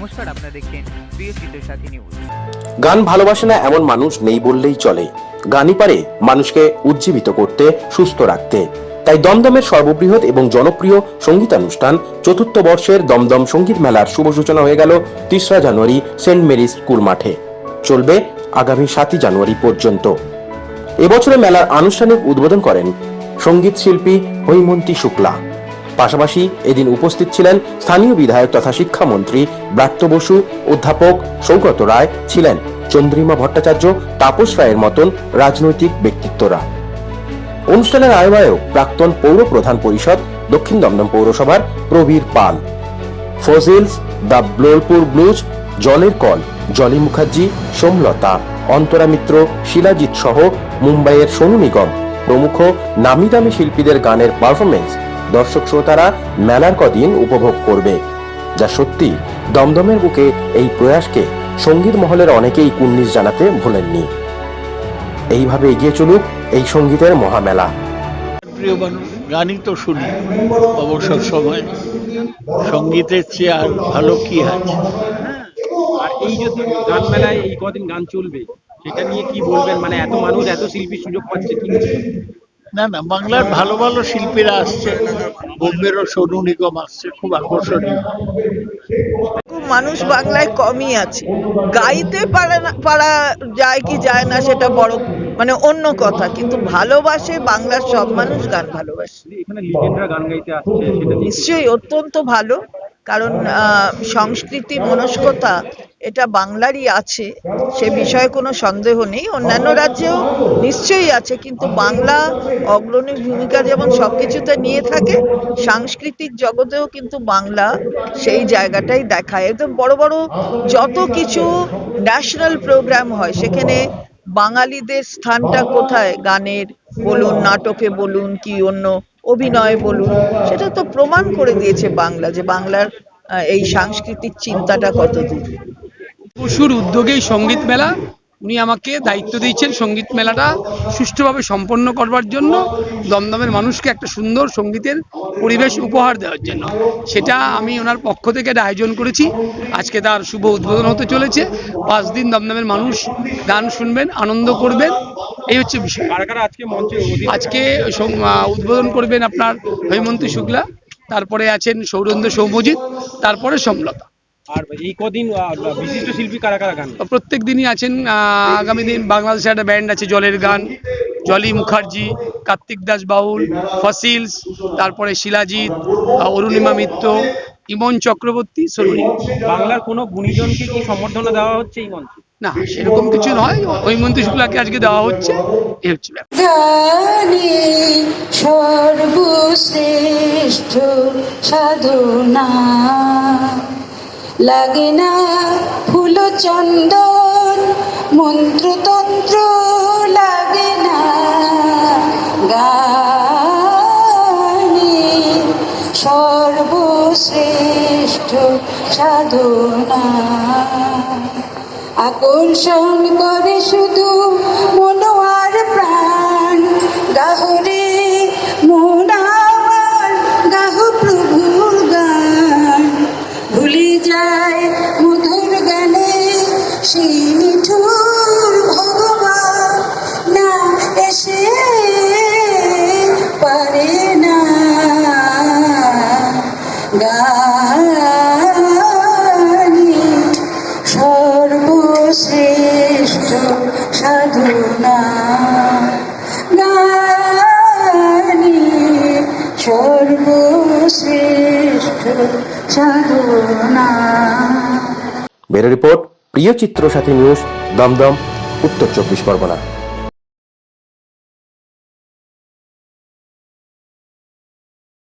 আপনারা দেখছেন প্রিয় চিত্র সাথী নিউজ গান ভালোবাসে না এমন মানুষ নেই বললেই চলে। গানই পারে মানুষকে উজ্জীবিত করতে, সুস্থ রাখতে। তাই দমদমের সর্ববৃহৎ এবং জনপ্রিয় সঙ্গীতানুষ্ঠান চতুর্থ বর্ষের দমদম সংগীত মেলার শুভ সূচনা হয়ে গেল তিসরা জানুয়ারি সেন্ট মেরিজ স্কুল মাঠে। চলবে আগামী সাতই জানুয়ারি পর্যন্ত। এবছরে মেলার আনুষ্ঠানিক উদ্বোধন করেন সংগীত শিল্পী হৈমন্তী শুক্লা। পাশাপাশি এদিন উপস্থিত ছিলেন স্থানীয় বিধায়ক তথা শিক্ষামন্ত্রী ব্রাত্য বসু, অধ্যাপক সৌগত রায় ছিলেন চন্দ্রিমা ভট্টাচার্য, তাপস রায়ের মতন রাজনৈতিক ব্যক্তিত্বরা। অনুষ্ঠানের আয়োজক প্রাক্তন পৌর প্রধান পরিষদ, দক্ষিণ দমদম পৌরসভার Prabir Pal. Fossils the Bolpur blues, জলের কল, জলি মুখার্জি, সোমলতা, অন্তরা মিত্র, শিলাজিৎ সহ মুম্বাইয়ের সোনু নিগম প্রমুখ নামি দামি শিল্পীদের গানের পারফরমেন্স দর্শক শ্রোতারা মেলার কদিন উপভোগ করবে। যা সত্যি দমদমের বুকে এই প্রয়াসকে সংগীত মহলের অনেকেই কুন্নিস জানাতে ভোলেননি। এইভাবে এগিয়ে চলুক এই সঙ্গীতের মহামেলা। প্রিয় গানই তো শুনি অবসর সময়। সঙ্গীতের চেয়ে আর ভালো কি আছে? আর এই যে গান মেলায় এই কদিন গান চলবে সেটা নিয়ে কি বলবেন? মানে এত মানুষ এত শিল্পী সুযোগ পাচ্ছে কি না না বাংলার ভালো ভালো শিল্পীরা আসছে। বোম্বেরও সোনু নিগম আসছে খুব আকর্ষণীয়। মানুষ বাংলায় কমই আছে। গাইতে পারে না পারা যায় কি যায় না সেটা বড় মানে অন্য কথা কিন্তু ভালোবাসে বাংলার সব মানুষ গান ভালোবাসে। এখানে লিজেন্ডরা গান গাইতে আসছে সেটা নিয়ে নিশ্চয়ই অত্যন্ত ভালো কারণ আহ, সংস্কৃতি মনস্কতা এটা বাংলারই আছে, সে বিষয়ে কোনো সন্দেহ নেই। অন্যান্য রাজ্যেও নিশ্চয়ই আছে, কিন্তু বাংলা অগ্রণী ভূমিকা যেমন সবকিছুতে নিয়ে থাকে, সাংস্কৃতিক জগতেও কিন্তু বাংলা সেই জায়গাটাই দেখায়। একদম বড় বড় যত কিছু ন্যাশনাল প্রোগ্রাম হয়, সেখানে বাঙালিদের স্থানটা কোথায়? গানের বলুন, নাটকে বলুন, কি অন্য অভিনয় বলুন, সেটা তো প্রমাণ করে দিয়েছে বাংলা, যে বাংলার এই সাংস্কৃতিক চিন্তাটা কত দূর বসুর উদ্যোগেই সংগীত মেলা। উনি আমাকে দায়িত্ব দিয়েছেন সংগীত মেলাটা সুষ্ঠুভাবে সম্পন্ন করবার জন্য দমদমের মানুষকে একটা সুন্দর সঙ্গীতের পরিবেশ উপহার দেওয়ার জন্য। সেটা আমি ওনার পক্ষ থেকে একটা আয়োজন করেছি। আজকে তার শুভ উদ্বোধন হতে চলেছে। পাঁচ দিন দমদমের মানুষ গান শুনবেন আনন্দ করবেন এই হচ্ছে বিষয়। আজকে উদ্বোধন করবেন আপনার হৈমন্তী শুক্লা তারপরে আছেন সৌরেন্দ্র সৌমজিৎ তারপরে সমলতা। আর এই কদিন বিশিষ্ট শিল্পী কারা কারা গান প্রত্যেক দিনই আছেন আগামী দিন বাংলাদেশে একটা ব্যান্ড আছে জলের গান। জলি মুখার্জি কার্তিক দাস বাউল ফসিলস তারপরে শিলাজিৎ অরুণিমা মিত্র ইমন চক্রবর্তী সরুণী। বাংলার কোনো গুণীজনকে কি সম্বর্ধনা দেওয়া হচ্ছে এই মঞ্চে? না সেরকম কিছু নয়। ওই মন্ত্রী শুক্লাকে আজকে দেওয়া হচ্ছে এ হচ্ছে সর্বশ্রেষ্ঠ সাধনা। লাগে না ফুল চন্দন মন্ত্রতন্ত্র লাগে না গানে। সর্বশ্রেষ্ঠ সাধনা। আকর্ষণ করে শুধু সর্বশ্রেষ্ঠ সাধনা গানি সর্বশ্রেষ্ঠ সাধনা বেরো রিপোর্ট, প্রিয় চিত্র সাথী নিউজ, দমদম, উত্তর চব্বিশ পরগনা।